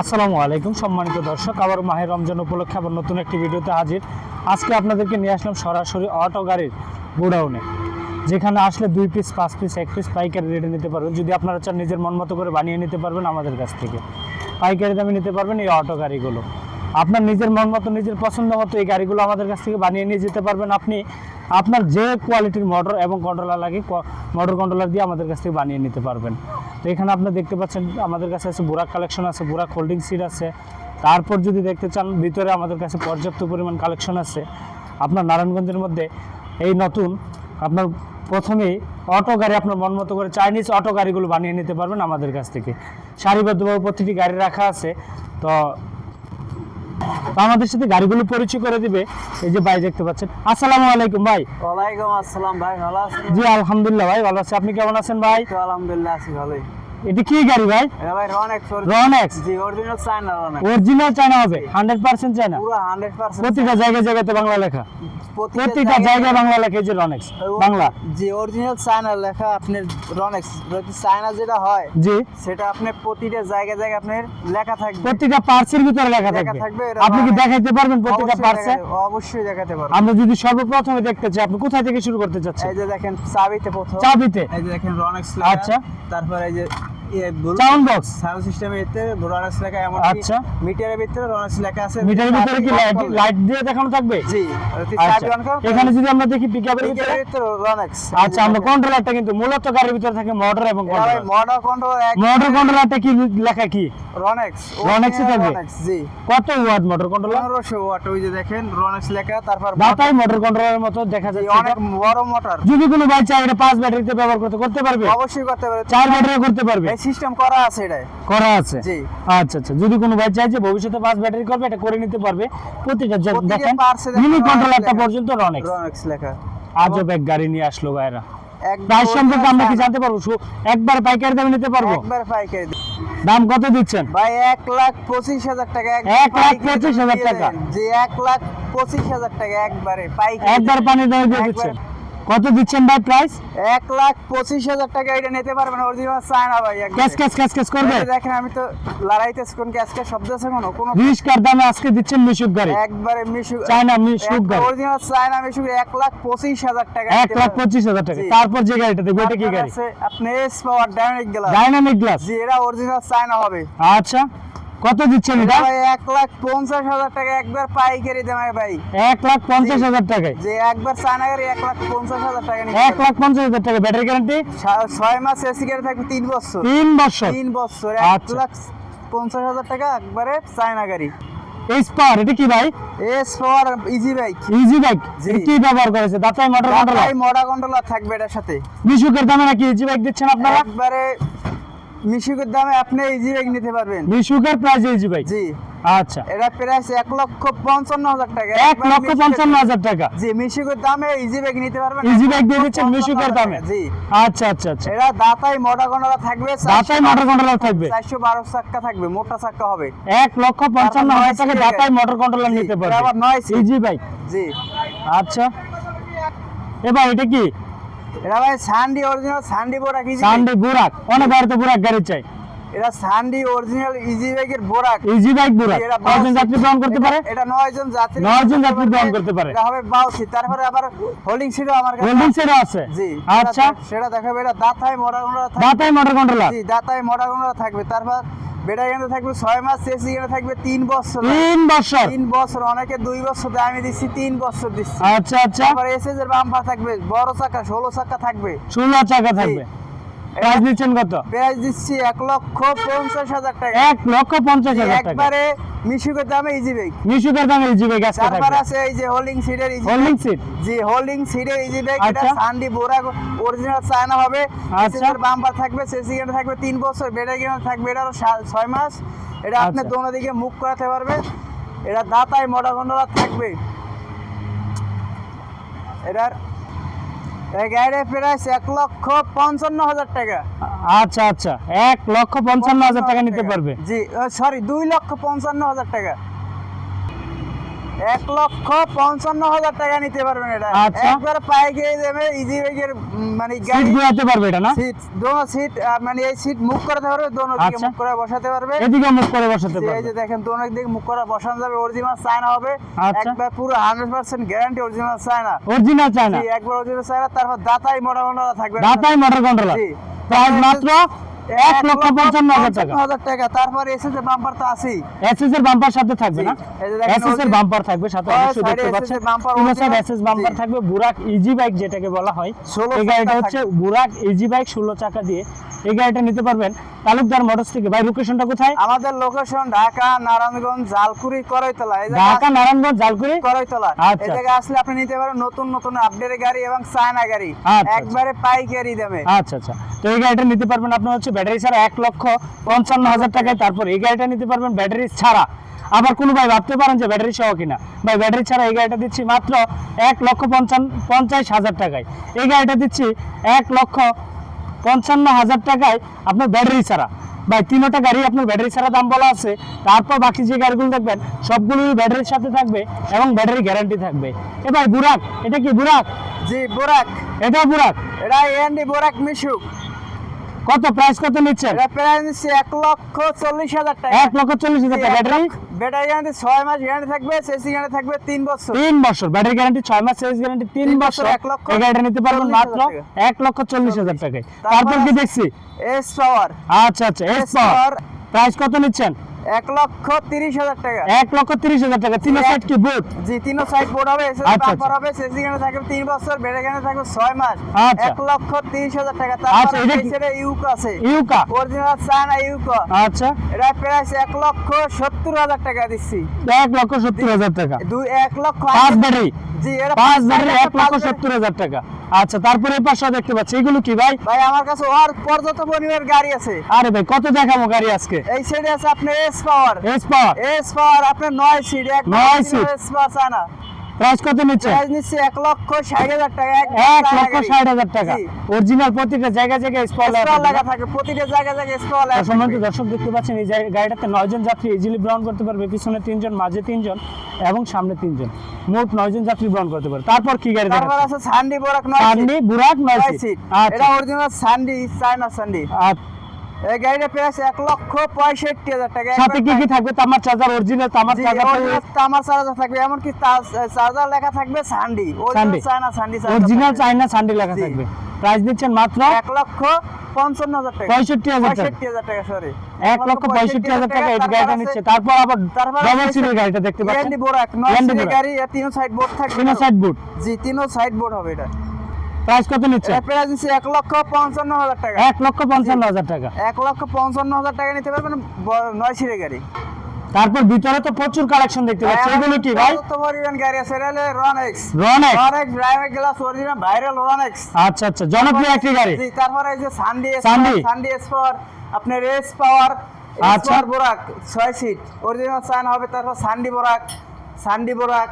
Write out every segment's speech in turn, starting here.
আসসালামু আলাইকুম সম্মানিত দর্শক আবার মাহের রমজান উপলক্ষে আবার নতুন একটি ভিডিওতে হাজির। আজকে আপনাদেরকে নিয়ে আসলাম সরাসরি অটো গাড়ির গোডাউনে, যেখানে আসলে দুই পিস পাঁচ পিস এক পিস পাইকারি রেটে নিতে পারবেন। যদি আপনারা চান নিজের মন মতো করে বানিয়ে নিতে পারবেন আমাদের কাছ থেকে। পাইকারি দামে নিতে পারবেন এই অটো গাড়িগুলো। আপনার নিজের মন মতো, নিজের পছন্দ মতো এই গাড়িগুলো আমাদের কাছ থেকে বানিয়ে নিয়ে যেতে পারবেন আপনি। আপনার যে কোয়ালিটির মোটর এবং কন্ট্রোলার লাগে মোটর কন্ট্রোলার দিয়ে আমাদের কাছ থেকে বানিয়ে নিতে পারবেন। তো এখানে আপনি দেখতে পাচ্ছেন আমাদের কাছে আছে বুরাক কালেকশন আছে বুরাক হোল্ডিং সিট আছে। তারপর যদি দেখতে চান ভিতরে আমাদের কাছে পর্যাপ্ত পরিমাণ কালেকশন আছে। আপনার নারায়ণগঞ্জের মধ্যে এই নতুন আপনার প্রথমেই অটো গাড়ি আপনার মন মতো করে চাইনিজ অটো গাড়িগুলো বানিয়ে নিতে পারবেন আমাদের কাছ থেকে। সারিবদ্ধভাবে প্রতিটি গাড়ি রাখা আছে। তো আমাদের সাথে গাড়িগুলো পরিচয় করে দিবে। এই যে ভাই দেখতে পাচ্ছেন। আসসালামু আলাইকুম ভাই। ওয়ালাইকুম আসসালাম ভাই ভালো আছেন? জি আলহামদুলিল্লাহ ভাই ভালো আছি। আপনি কেমন আছেন ভাই? তো আলহামদুলিল্লাহ আছি ভালোই। এটি কি গাড়ি ভাই? রনেক্স জি অরিজিনাল চায়না রনেক অরিজিনাল চায়না হবে হান্ড্রেড পার্সেন্ট চায়না পুরো হান্ড্রেড পার্সেন্ট প্রতিটা জায়গায় জায়গাতে বাংলা লেখা। প্রতিটা জায়গায় বাংলা লেখা যে রনেক্স বাংলা। জি অরিজিনাল চায়না লেখা আপনার রনেক্স চায়না যেটা হয় জি। সেটা আপনি প্রতিটা জায়গায় জায়গায় আপনার লেখা থাকবে। প্রতিটা পার্সের ভিতরে লেখা থাকবে। আপনি কি। দেখাইতে পারবেন অবশ্যই পার্সে দেখাতে- অবশ্যই দেখাতে পারব। আমরা যদি সর্বপ্রথমে দেখতে চাই আপনি কোথায় থেকে শুরু করতে চাচ্ছেন? এই যে দেখেন চাবিতে প্রথম। চাবিতে? এই যে দেখেন রনেক্স আচ্ছা। তারপর এই যে সাউন্ড বক্স সাউন্ড সিস্টেমের ভিতরে রনেক্স লেখা এমন আচ্ছা। মিটারের ভিতরে রনেক্স লেখা আছে। মিটারের ভিতরে কি লাইট লাইট দিয়ে দেখানো থাকবে? জি এখানে যদি আমরা দেখি পিকআপের ভিতরে? রনেক্স আচ্ছা আমরা কন্ট্রোলারটা কিন্তু মূলত গাড়ির ভিতরে থাকে মোটর এবং কন্ট্রোলার মডার কন্ট্রোল মোটর কন্ট্রোলারটা কি লেখা কি? রনেক্স রনেক্সই থাকবে? জি। কত ওয়াট মোটর কন্ট্রোলার ওয়াট ওই যে দেখেন রনেক্স লেখা তারপর দাতাই মোটর কন্ট্রোলারের মতো দেখা যাচ্ছে অনেক বড় মোটর যদি কোনো ভাই চায় এটা পাঁচ ব্যাটারিতে ব্যবহার করতে করতে পারবে? অবশ্যই করতে পারে চার ব্যাটারি করতে পারবে। এই সিস্টেম করা আছে এটাই। করা আছে? জি। আচ্ছা আচ্ছা। যদি কোনো ভাই চায় যে ভবিষ্যতে পাঁচ ব্যাটারি করবে এটা করে নিতে পারবে। প্রতিটা যে- দেখেন মিনি কন্ট্রোলারটা পর্যন্ত রনেক্স রনেক্স লেখা। আজব এক গাড়ি নিয়ে আসলো ভাইরা। প্রাইস সম্পর্কে আমরা কি জানতে পারব? একবার পাইকারি দামে নিতে পারব? একবার পাইকারি দাম। কত দিচ্ছেন? ভাই এক লাখ পঁচিশ হাজার টাকা। এক লাখ পঁচিশ হাজার টাকা। জি এক লাখ পঁচিশ হাজার টাকা একবারে পাইকারি একবার পানি দামে দিয়ে দিচ্ছেন। কত দিচ্ছেন ভাই প্রাইস এক লাখ পঁচিশ হাজার টাকা এটা নিতে পারবেন অরিজিনাল চায়না ভাই ক্যাশ ক্যাশ ক্যাশ ক্যাশ করবে? দেখেন আমি তো লড়াইতেছি কোন ক্যাশ ক্যাশ শব্দ আছে কোনো? কোনো রিস্কার দামে আজকে দিচ্ছেন মিশুক গাড়ি? একবারে মিশুক মিশু চায়না মিশুক গাড়ি। অরিজিনাল চায়না মিশু এক লাখ পঁচিশ হাজার টাকা এক লাখ পঁচিশ হাজার টাকা। তারপর যে গাড়িটা দেখব এটা কি গাড়ি? আপনি S power dynamic glass dynamic glass জি এটা অরিজিনাল চায়না হবে। আচ্ছা। কত দিচ্ছেন এটা? এক লাখ পঞ্চাশ হাজার টাকা একবার পাইকারি দেয় ভাই। এক লাখ পঞ্চাশ হাজার টাকায়? যে একবার চায়না গাড়ি এক লাখ পঞ্চাশ হাজার টাকা নিতে এক লাখ পঞ্চাশ হাজার টাকা ব্যাটারি গ্যারান্টি? ছয় মাস এসি গাড়ি থাকবে তিন বছর। তিন বছর? তিন বছর এক আচ্ছা। লাখ পঞ্চাশ হাজার টাকা একবারে চায়না গাড়ি পাওয়ার এটা কি ভাই? S power easy bike easy bike. কি ব্যবহার করেছে? দাতাই মোটর কন্ট্রোলার তাই মডা কন্ট্রোলার থাকবে এটার সাথে। দামে নাকি ইজি বাইক দিচ্ছেন আপনারা? একবারে মিশুকের দামে আপনি ইজি বাইক নিতে পারবেন। মিশুকের প্রাইস ইজি বাইক জি। আচ্ছা। এটা প্রাইস এক লক্ষ পঞ্চান্ন হাজার টাকা। এক লক্ষ পঞ্চান্ন হাজার টাকা। জি মিশুকের দামে ইজি বাইক নিতে পারবেন। ইজি বাইক দিয়ে দিচ্ছেন মিশুকের দামে। জি। আচ্ছা আচ্ছা আচ্ছা। এটা দাতাই মোটা কন্ট্রোলার থাকবে দাতাই মোটর কন্ট্রোলার থাকবে চারশো বারো চাক্কা থাকবে মোটা চাক্কা হবে। এক লক্ষ পঞ্চান্ন হাজার টাকা দাতাই মোটর জি, নিতে পারবে। আবার নয়। ইজি বাইক জি আচ্ছা। এবার এটা কি? এটা ভাই সান্ডি অরিজিনাল সান্ডি বোরাক ইজি সানডে বুরাক অনেক বাড়িতে বুরাক গাড়ি চাই। এটা সান্ডি অরিজিনাল ইজি বাইকের বোরাক। ইজি বাইক বুরাক। কয়জন যাত্রী গ্রহণ করতে পারে? এটা নয় জন যাত্রী। নয় জন যাত্রী গ্রহণ করতে পারে। এটা হবে বাউ সিট তারপরে আবার হোল্ডিং সিটও আমার কাছে হোল্ডিং আছে। আছে। জি। আচ্ছা। সেটা- দেখাবে। এটা দাতাই মোটা কন্ট্রোলার দাতাই মোটর কন্ট্রোলার জি দাতাই মোটা কন্ট্রোলার থাকবে। তারপর বেটা এখানে থাকবে ছয় মাস এসি এখানে থাকবে তিন বছর। তিন বছর? তিন বছর অনেকে দুই বছর দেয় আমি দিচ্ছি তিন বছর দিচ্ছি। আচ্ছা আচ্ছা। আবার এসএস এর বাম্পার থাকবে বড় চাকা ষোলো চাকা থাকবে। ষোলো চাকা থাকবে। প্রাইস দিচ্ছেন কত? প্রাইস দিচ্ছি এক লক্ষ পঞ্চাশ হাজার টাকা। এক লক্ষ পঞ্চাশ হাজার টাকা। একবারে মিশুকের দামে ইজি বাইক মিশুকের দামে ইজি বাইক আজকে তারপর আছে এই যে হোল্ডিং সিটের ইজি হোল্ডিং সিট জি হোল্ডিং সিটের ইজি বাইক এটা। সান্ডি বোরা অরিজিনাল চায়না হবে। আচ্ছা। বাম্পার থাকবে সেসি এখানে থাকবে তিন বছর বেটা এখানে থাকবে এটা ছয় মাস। এটা আপনি আচ্ছা। দোনো দিকে মুখ করাতে পারবে। এটা দাতাই মোটা কন্ট্রোলার থাকবে। এটার এই গাড়ির প্রাইস এক লক্ষ পঞ্চান্ন হাজার টাকা। আচ্ছা আচ্ছা। এক লক্ষ পঞ্চান্ন হাজার টাকা নিতে পারবে। জি সরি দুই লক্ষ পঞ্চান্ন হাজার টাকা। এক লক্ষ পঞ্চান্ন হাজার টাকা নিতে পারবেন এটা। একবার পাইকারি দেবে ইজি ব্যাগের মানে সিট ঘুরাতে পারবে এটা না? সিট দোনো সিট মানে এই সিট মুভ করাতে পারবে দোনো দিকে আচ্ছা। মুভ করে বসাতে পারবে। এদিকে মুখ করে বসাতে যে এই যে দেখেন দোনো দিকে মুখ করা বসানো যাবে অরিজিনাল চায়না হবে। আচ্ছা। একবার পুরো hundred percent guarantee original China. Original China জি, একবার অরিজিনাল চায়না তারপর দাতাই মোটা মোটা থাকবে। দাতাই মোটর কন্ট্রোলার প্রাইস মাত্র এক লক্ষ পঞ্চান্ন হাজার টাকা। তারপর এসেছে বাম্পার তো আছেই। এসএস এর বাম্পার সাথে থাকবে না? এসএস এর বাম্পার থাকবে সাথে অবশ্যই দেখতে পাচ্ছেন। এর সাইড original, এসএস বাম্পার থাকবে বুরাক ইজি বাইক যেটাকে বলা হয়। এই গাড়িটা হচ্ছে বুরাক ইজি বাইক ষোলো চাকা দিয়ে। এই গাড়িটা নিতে পারবেন তালুকদার মোটরস থেকে। ভাই লোকেশনটা কোথায়? আমাদের লোকেশন ঢাকা নারায়ণগঞ্জ জালকুড়ি করইতলা। ঢাকা নারায়ণগঞ্জ জালকুড়ি? করইতলা। আচ্ছা। এই জায়গায় আসলে আপনি নিতে পারেন নতুন নতুন আপডেট গাড়ি এবং চায়না গাড়ি। আচ্ছা। একবারে পাইকারি দামে। আচ্ছা আচ্ছা। তো এই গাড়িটা নিতে পারবেন আপনার হচ্ছে ব্যাটারি ছাড়া এক লক্ষ পঞ্চান্ন হাজার টাকায় তারপর এই গাড়িটা নিতে পারবেন ব্যাটারি ছাড়া। আবার কোনো ভাই ভাবতে পারেন যে ব্যাটারি সহ কিনা। ভাই ব্যাটারি ছাড়া এই গাড়িটা দিচ্ছি মাত্র এক লক্ষ পঞ্চান্ন পঞ্চাশ হাজার টাকায়। এই গাড়িটা দিচ্ছি এক লক্ষ পঞ্চান্ন হাজার টাকায় আপনার ব্যাটারি ছাড়া। ভাই তিনোটা গাড়ি আপনার ব্যাটারি ছাড়া দাম বলা আছে। তারপর বাকি যে গাড়িগুলো দেখবেন সবগুলোই ব্যাটারির সাথে থাকবে এবং ব্যাটারি গ্যারান্টি থাকবে। এ ভাই বুরাক এটা কি বুরাক? জি বোরাক। এটা বুরাক। এটা এনডি বুরাক মিশুক। কত প্রাইস কত নিচ্ছেন? রেফারেন্স নিচ্ছে এক লক্ষ চল্লিশ হাজার টাকা। এক লক্ষ চল্লিশ হাজার টাকা ব্যাটারি? ব্যাটারি গ্যারান্টি ছয় মাস গ্যারান্টি থাকবে সেসি গ্যারান্টি থাকবে তিন বছর। তিন বছর। ব্যাটারি গ্যারান্টি ছয় মাস সেসি গ্যারান্টি তিন বছর। এক লক্ষ এই গাড়িটা নিতে পারবেন মাত্র এক লক্ষ চল্লিশ হাজার টাকায়। তারপর কি দেখছি? এস পাওয়ার আচ্ছা আচ্ছা এস পাওয়ার প্রাইস কত নিচ্ছেন? এক লক্ষ তিরিশ হাজার টাকা। এক লক্ষ তিরিশ হাজার টাকা। তিন সাইড কি বুট জি তিনও সাইড বোর্ড হবে আচ্ছা, বাম্পার আচ্ছা। হবে গ্যারান্টি থাকবে তিন বছর গ্যারান্টি থাকবে ছয় মাস। আচ্ছা। এক লক্ষ তিরিশ হাজার টাকা। তারপর এটা কি- আছে। ইউকা? অরিজিনাল চায়না ইউকো আচ্ছা। এটা প্রাইস এক লক্ষ সত্তর হাজার টাকা দিচ্ছি। এক লক্ষ সত্তর হাজার টাকা। দুই এক লক্ষ পাঁচ ব্যাটারি। জি এটা পাঁচ ব্যাটারি এক লক্ষ সত্তর হাজার টাকা। আচ্ছা তারপরে পাশে দেখতে পাচ্ছি। এগুলো কি ভাই? ভাই আমার কাছে ওর পর্যন্ত পরিমাণের গাড়ি আছে। আরে ভাই কত দেখাবো গাড়ি আজকে? এই সাইডে আছে আপনার S power S power S power আপনার নয় সিট এক নয় seat S power China price কত নিচ্ছে? প্রাইস নিচ্ছে এক লক্ষ ষাট হাজার টাকা। এক লক্ষ ষাট হাজার টাকা। অরিজিনাল প্রতিটা জায়গায় জায়গায় স্টল লাগা থাকে প্রতিটা জায়গায় জায়গায় তো সম্মানিত দর্শক দেখতে পাচ্ছেন এই জায়গা- গাড়িটাতে নয়জন যাত্রী ইজিলি গ্রহণ করতে পারবে। পিছনে তিনজন মাঝে তিনজন এবং সামনে তিনজন। মোট নয়জন যাত্রী গ্রহণ করতে পারবে। তারপর কি গাড়ি তারপর আছে সান্ডি বোরাক নয় সান্ডি বুরাক নয় নয় সিট সিট আচ্ছা। এটা অরিজিনাল সান্ডি চায়না সান্ডি আচ্ছা। এই গাড়িটা প্রাইস এক লক্ষ পঁয়ষট্টি হাজার টাকা। সাথে কি কি থাকবে? তামার চার্জার অরিজিনাল তামার চার্জার তামার চার্জার থাকবে এমনকি চার্জার লেখা থাকবে সান্ডি সান্ডি চায়না সান্ডি অরিজিনাল চাইনা সান্ডি লেখা থাকবে। প্রাইস দিচ্ছেন মাত্র এক লক্ষ পঞ্চান্ন হাজার টাকা। পঁয়ষট্টি হাজার টাকা। সরি এক লক্ষ পঁয়ষট্টি হাজার টাকা এই গাড়িটা নিচ্ছে। তারপর আবার ডবল সিটের গাড়িটা দেখতে পাচ্ছেন। বোরাক নয় এনডি সিটের বোরাক। গাড়ি আর সাইড বোর্ড থাকবে। তিনো সাইড বুট জি তিনও সাইড বোর্ড হবে এটা। প্রাইস কত নিচ্ছে? প্রাইস দিচ্ছে এক লক্ষ পঞ্চান্ন হাজার টাকা। এক লক্ষ পঞ্চান্ন হাজার টাকা। এক লক্ষ পঞ্চান্ন হাজার টাকা নিতে পারবেন নয় সিটের গাড়ি। তারপর ভিতরে তো প্রচুর কালেকশন দেখতে পাচ্ছি। এগুলো কি ভাই? তো পরিমাণ গাড়ি আছে হলো Ronex রনেক Ronex driver glass original viral Ronex আচ্ছা আচ্ছা জনপ্রিয় একটি গাড়ি। জি তারপরে এই যে সানডি সানডি। সানডি স্পর আপনার রেস পাওয়ার আচ্ছা। বোরাক ছয় সিট অরিজিনাল সাইন হবে তারপর সানডি বোরাক সানডি বোরাক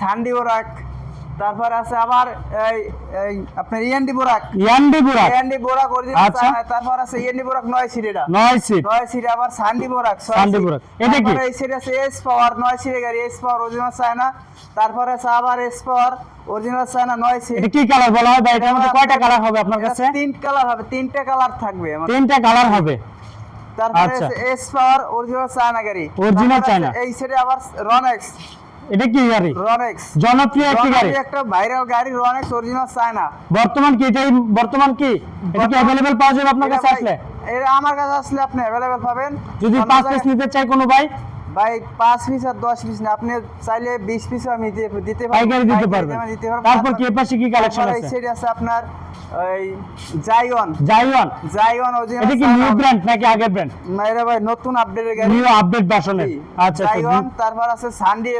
সানডি বোরাক তারপর আছে আবার এই এই আপনার ইএনডি বোরাক ইয়ান্ডি বুরাক ইএনডি বোরাক অরিজিনাল আচ্ছা। তারপর আছে ইএনডি বোরাক নয় সিট নয় সিট নয় সিট আবার সানডি বোরাক সান্ডি বোরাক। এটা কি? এই সিট আছে এস পাওয়ার নয় গাড়ি এস পাওয়ার অরিজিনাল চায়না তারপরে আছে আবার এস পাওয়ার অরিজিনাল চায়না নয় সিট এটা কি কালার বলা হয়? এটার মধ্যে কয়টা কালার হবে আপনার কাছে? তিন কালার হবে তিনটে কালার থাকবে তিনটা কালার হবে। তারপরে। এস পাওয়ার অরিজিনাল চায়না গাড়ি। আছে চায়না। এই সেটে আবার রনেক্স এটা কি গাড়ি? রনেক্স জনপ্রিয় একটি গাড়ি। একটা ভাইরাল গাড়ি রনেক্স অরিজিনাল চায়না বর্তমান কি? এটাই বর্তমান কি? এটা কি অ্যাভেলেবেল পাওয়া যাবে আপনার কাছে আসলে? এটা আমার কাছে আসলে আপনি অ্যাভেলেবেল পাবেন। যদি অন্য পাঁচ পিস জায়গায়- নিতে চাই কোনো ভাই? ভাই পাঁচ পিস আর দশ পিস না আপনি চাইলে বিশ পিস আমি দিতে পাইকারি দিতে পারবেন। তারপর কি কি কালেকশন আছে? সেট আছে আপনার ওই জাইওন জাইওয়ান জাইওন অরিজিনাল এটা কি নিউ ব্র্যান্ড নাকি আগের ব্র্যান্ড মাইরা ভাই নতুন আপডেটের গাড়ি নিউ আপডেট ভার্সনের আচ্ছা জাইওন তারপর আছে সানডি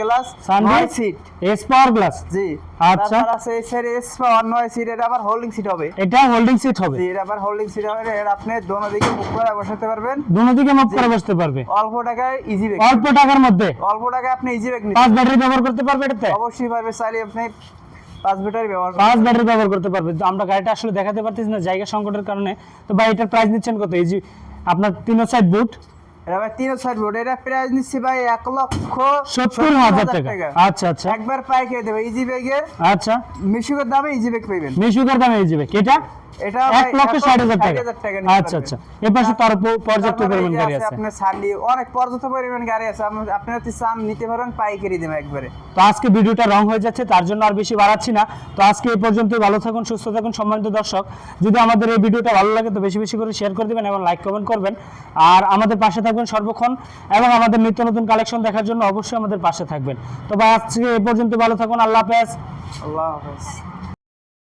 গ্লাস সানডে সিট গ্লাস জি। আচ্ছা। তারপর আছে নয় সিট এটা আবার হোল্ডিং সিট হবে। এটা হোল্ডিং সিট হবে। জি এটা আবার হোল্ডিং সিট হবে। এর আপনি দোনো দিকে মুখ করে বসাতে পারবেন। দুনো দিকে মুভ করে বসতে পারবে। অল্প টাকায় ইজি ব্যাগ অল্প টাকার মধ্যে? অল্প টাকায় আপনি ইজি ব্যাগ নিতে পাঁচ ব্যাটারি ব্যবহার করতে পারবে এটাতে? অবশ্যই পারবে। চাইলে আপনি পাঁচ ব্যাটারি ব্যবহার পাঁচ ব্যাটারি ব্যবহার করতে পারবে। তো আমরা গাড়িটা আসলে দেখাতে পারতেছি না জায়গা সংকটের কারণে। তো ভাই এটার প্রাইস নিচ্ছেন কত? এই যে আপনার তিন সাইড বুট এটা ভাই তিন সাইড বুট এটা প্রাইস নিচ্ছি ভাই এক লক্ষ সত্তর হাজার টাকা। আচ্ছা আচ্ছা। একবার পাইকারি দেবে। ইজি ব্যাগের আচ্ছা। মিশুকের দামে ইজি ব্যাগ পাইবেন। মিশুকের দামে ইজি ব্যাগ এটা? এটা এক লক্ষ ষাট হাজার টাকা। আচ্ছা আচ্ছা। পাশে তার পর্যাপ্ত পরিমাণ গাড়ি আছে আছে। আপনার সান্ডি অনেক পর্যাপ্ত পরিমাণ গাড়ি আছে। আপনি- যদি চান নিতে পারেন পাইকারি দেবে একবারে। তো আজকে ভিডিওটা রং হয়ে যাচ্ছে তার জন্য আর বেশি বাড়াচ্ছি না। তো আজকে এই ভালো থাকুন সুস্থ থাকুন সম্মানিত দর্শক। যদি আমাদের এই ভিডিওটা ভালো লাগে তো বেশি বেশি করে শেয়ার করে দেবেন এবং লাইক কমেন্ট করবেন। আর আমাদের পাশে থাকবেন সর্বক্ষণ এবং আমাদের নিত্য নতুন কালেকশন দেখার জন্য অবশ্যই আমাদের পাশে থাকবেন। তো আজকে এই পর্যন্ত ভালো থাকুন আল্লাহ হাফেজ। আল্লাহ হাফেজ।